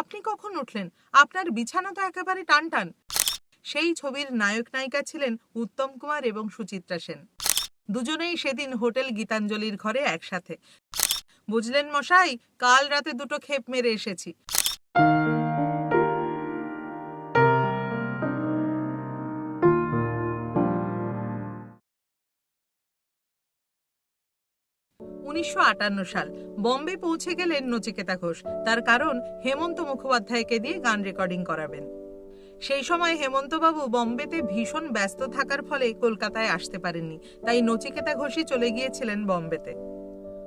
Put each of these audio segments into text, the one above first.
আপনি কখন উঠলেন? আপনার বিছানা তো একেবারে টান টান সেই ছবির নায়ক নায়িকা ছিলেন উত্তম কুমার এবং সুচিত্রা সেন। দুজনেই সেদিন হোটেল গীতাঞ্জলির ঘরে একসাথে। বুঝলেন মশাই, কাল রাতে দুটো খেপ মেরে এসেছি। উনিশশো আটান্ন সাল, বম্বে পৌঁছে গেলেন নচিকেতা ঘোষ। তার কারণ হেমন্ত মুখোপাধ্যায়কে দিয়ে গান রেকর্ডিং করাবেন। সেই সময় হেমন্তবাবু বম্বেতে ভীষণ ব্যস্ত থাকার ফলে কলকাতায় আসতে পারেননি। তাই নচিকেতা ঘোষই চলে গিয়েছিলেন বম্বেতে।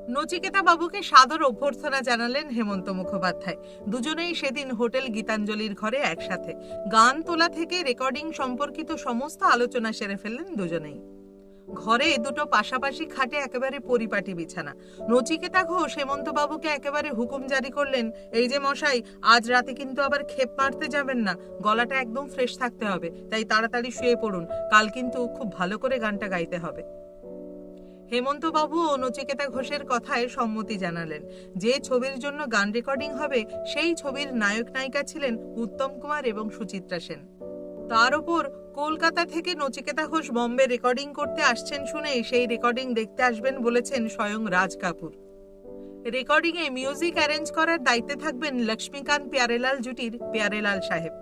নচিকেতা বাবুকে সাদর অভ্যর্থনা জানালেন হেমন্ত মুখোপাধ্যায়। দুজনেই সেদিন হোটেল গীতাঞ্জলির ঘরে একসাথে। গান তোলা থেকে রেকর্ডিং সম্পর্কিত সমস্ত আলোচনা সেরে ফেললেন দুজনেই। ঘরে দুটো পাশাপাশি খাটে একেবারে পরিপাটি বিছানা। নচিকেতা ঘোষ হেমন্তবাবুকে একেবারে হুকুম জারি করলেন, এই যে মশাই, আজ রাতে কিন্তু আবার খেপ মারতে যাবেন না, গলাটা একদম ফ্রেশ থাকতে হবে, তাই তাড়াতাড়ি শুয়ে পড়ুন, কাল কিন্তু খুব ভালো করে গানটা গাইতে হবে। হেমন্তবাবু ও নচিকেতা ঘোষের কথায় সম্মতি জানালেন। যে ছবির জন্য গান রেকর্ডিং হবে, সেই ছবির নায়ক নায়িকা ছিলেন উত্তম কুমার এবং সুচিত্রা সেন। তার ওপর কলকাতা থেকে নচিকেতা ঘোষ বম্বে রেকর্ডিং করতে আসছেন শুনে সেই রেকর্ডিং দেখতে আসবেন বলেছেন স্বয়ং রাজ কাপুর। রেকর্ডিং এ মিউজিক অ্যারেঞ্জ করার দায়িত্বে থাকবেন লক্ষ্মীকান্ত প্যারেলাল জুটির প্যারেলাল সাহেব।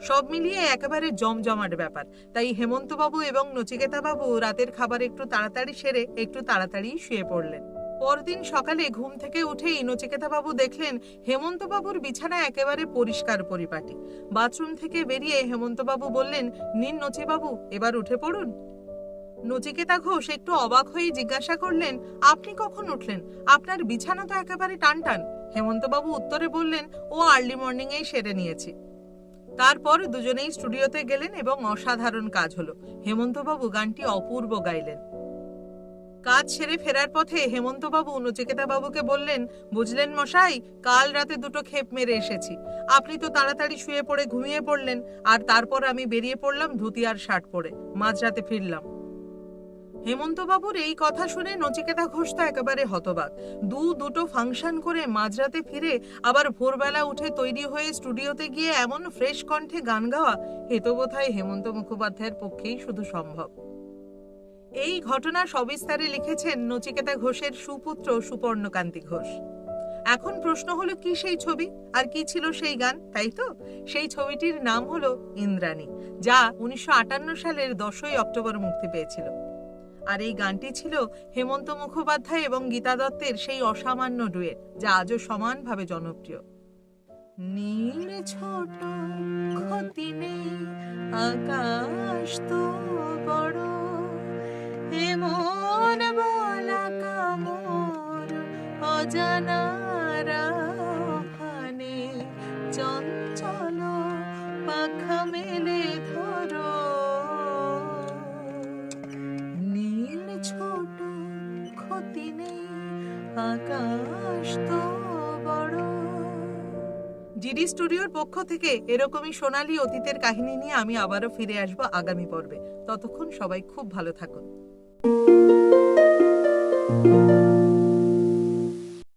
সব মিলিয়ে একেবারে জমজমাট ব্যাপার। তাই হেমন্তবাবু এবং নচিকেতা বাবু রাতের খাবার একটু তাড়াতাড়ি সেরে একটু তাড়াতাড়ি শুয়ে পড়লেন। পরদিন সকালে ঘুম থেকে উঠেই নচিকেতা বাবু দেখলেন হেমন্তবাবুর বিছানা একেবারে পরিষ্কার পরিপাটি। বাথরুম থেকে বেরিয়ে হেমন্তবাবু বললেন, নিন নচিবাবু, এবার উঠে পড়ুন। নচিকেতা ঘোষ একটু অবাক হয়ে জিজ্ঞাসা করলেন, আপনি কখন উঠলেন? আপনার বিছানা তো একেবারে টান টান হেমন্তবাবু উত্তরে বললেন, ও আর্লি মর্নিং এই সেরে নিয়েছি। তারপর দুজনেই স্টুডিওতে গেলেন এবং অসাধারণ কাজ হলো। হেমন্তবাবু গানটি অপূর্ব গাইলেন। কাজ সেরে ফেরার পথে হেমন্তবাবু বাবুকে বললেন, বুঝলেন মশাই, কাল রাতে দুটো খেপ মেরে এসেছি। আপনি তো তাড়াতাড়ি শুয়ে পড়ে ঘুমিয়ে পড়লেন, আর তারপর আমি বেরিয়ে পড়লাম ধুতি আর শার্ট পরে। মাঝরাতে ফিরলাম। হেমন্তবাবুর এই কথা শুনে নচিকেতা ঘোষ তো একেবারে হতবাক। দু দুটো ফাংশন করে মাঝরাতে ফিরে আবার ভোরবেলা উঠে তৈরি হয়ে স্টুডিওতে গিয়ে এমন ফ্রেশ কণ্ঠে গান গাওয়া বোধহয় হেমন্ত মুখোপাধ্যায়ের পক্ষেই শুধু সম্ভব। এই ঘটনা সবিস্তারে লিখেছেন নচিকেতা ঘোষের সুপুত্র সুপর্ণকান্তি ঘোষ। এখন প্রশ্ন হলো, কি সেই ছবি? আর কি ছিল সেই গান? তাই তো? সেই ছবিটির নাম হলো ইন্দ্রাণী, যা উনিশশো আটান্ন সালের দশই অক্টোবর মুক্তি পেয়েছিল। আর এই গানটি ছিল হেমন্ত মুখোপাধ্যায় এবং গীতা দত্তের সেই অসামান্য ডুয়েট, যা আজও সমানভাবে জনপ্রিয়। নীল ছোট ক্ষতি নেই, আকাশ তো অজানারা পাখা মেলে নীল আকাশ তো বড়। জিডি স্টুডিওর পক্ষ থেকে এরকমই সোনালি অতীতের কাহিনী নিয়ে আমি আবারও ফিরে আসব আগামী পর্বে। ততক্ষণ সবাই খুব ভালো থাকুন।